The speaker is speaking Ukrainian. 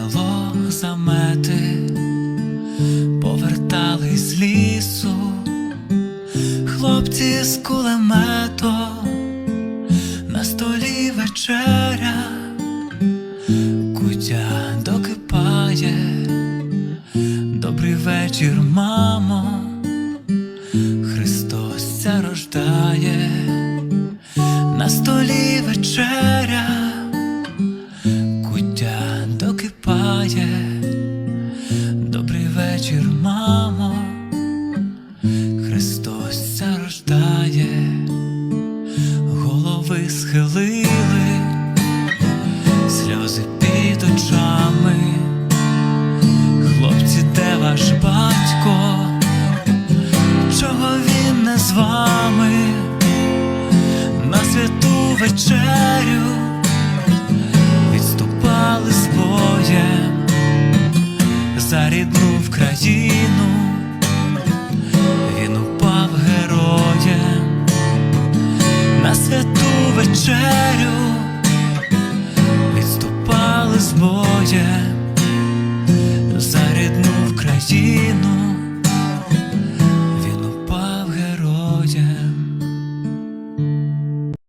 мило замети, повертали з лісу, хлопці з кулеметом, на столі вечеря, кутя докипає, добрий вечір, мамо, Христос ця рождає, на столі вечеря. Голови схилили, сльози під очами. Хлопці, де ваш батько? Чого він не з вами? На святу вечерю відступали з боєм за рідну в країну, вечерю відступали з боя.